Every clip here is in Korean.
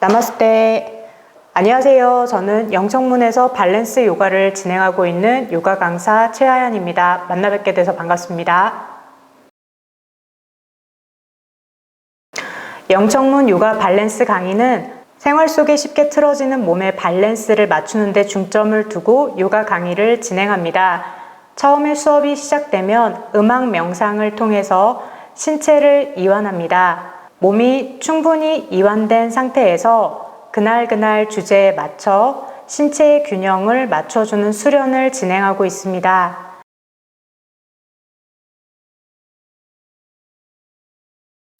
나마스테. 안녕하세요. 저는 영청문에서 밸런스 요가를 진행하고 있는 요가 강사 최하연입니다. 만나 뵙게 돼서 반갑습니다. 영청문 요가 밸런스 강의는 생활 속에 쉽게 틀어지는 몸의 밸런스를 맞추는 데 중점을 두고 요가 강의를 진행합니다. 처음에 수업이 시작되면 음악 명상을 통해서 신체를 이완합니다. 몸이 충분히 이완된 상태에서 그날그날 주제에 맞춰 신체의 균형을 맞춰주는 수련을 진행하고 있습니다.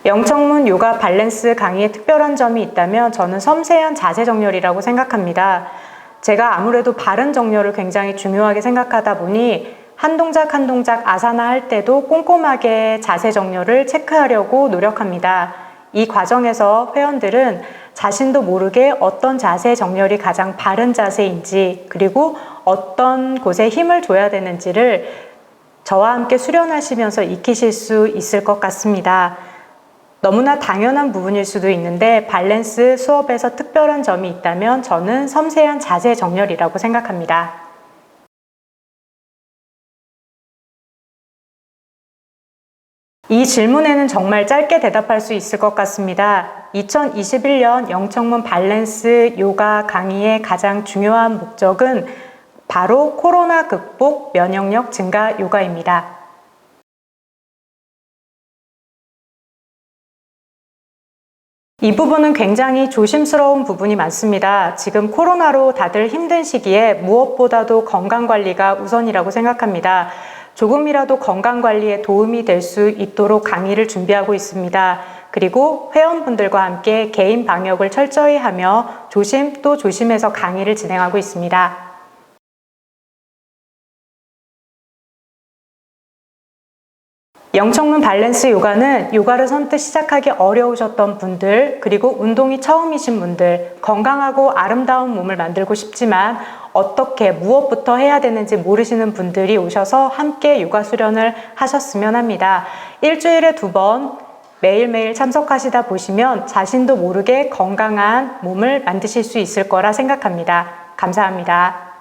영청문 요가 밸런스 강의에 특별한 점이 있다면 저는 섬세한 자세 정렬이라고 생각합니다. 제가 아무래도 바른 정렬을 굉장히 중요하게 생각하다 보니 한 동작 한 동작 아사나 할 때도 꼼꼼하게 자세 정렬을 체크하려고 노력합니다. 이 과정에서 회원들은 자신도 모르게 어떤 자세 정렬이 가장 바른 자세인지 그리고 어떤 곳에 힘을 줘야 되는지를 저와 함께 수련하시면서 익히실 수 있을 것 같습니다. 너무나 당연한 부분일 수도 있는데 밸런스 수업에서 특별한 점이 있다면 저는 섬세한 자세 정렬이라고 생각합니다. 이 질문에는 정말 짧게 대답할 수 있을 것 같습니다. 2021년 영청문 밸런스 요가 강의의 가장 중요한 목적은 바로 코로나 극복 면역력 증가 요가입니다. 이 부분은 굉장히 조심스러운 부분이 많습니다. 지금 코로나로 다들 힘든 시기에 무엇보다도 건강 관리가 우선이라고 생각합니다. 조금이라도 건강 관리에 도움이 될 수 있도록 강의를 준비하고 있습니다. 그리고 회원분들과 함께 개인 방역을 철저히 하며 조심 또 조심해서 강의를 진행하고 있습니다. 영청문 밸런스 요가는 요가를 선뜻 시작하기 어려우셨던 분들, 그리고 운동이 처음이신 분들, 건강하고 아름다운 몸을 만들고 싶지만 어떻게 무엇부터 해야 되는지 모르시는 분들이 오셔서 함께 요가 수련을 하셨으면 합니다. 일주일에 두 번 매일매일 참석하시다 보시면 자신도 모르게 건강한 몸을 만드실 수 있을 거라 생각합니다. 감사합니다.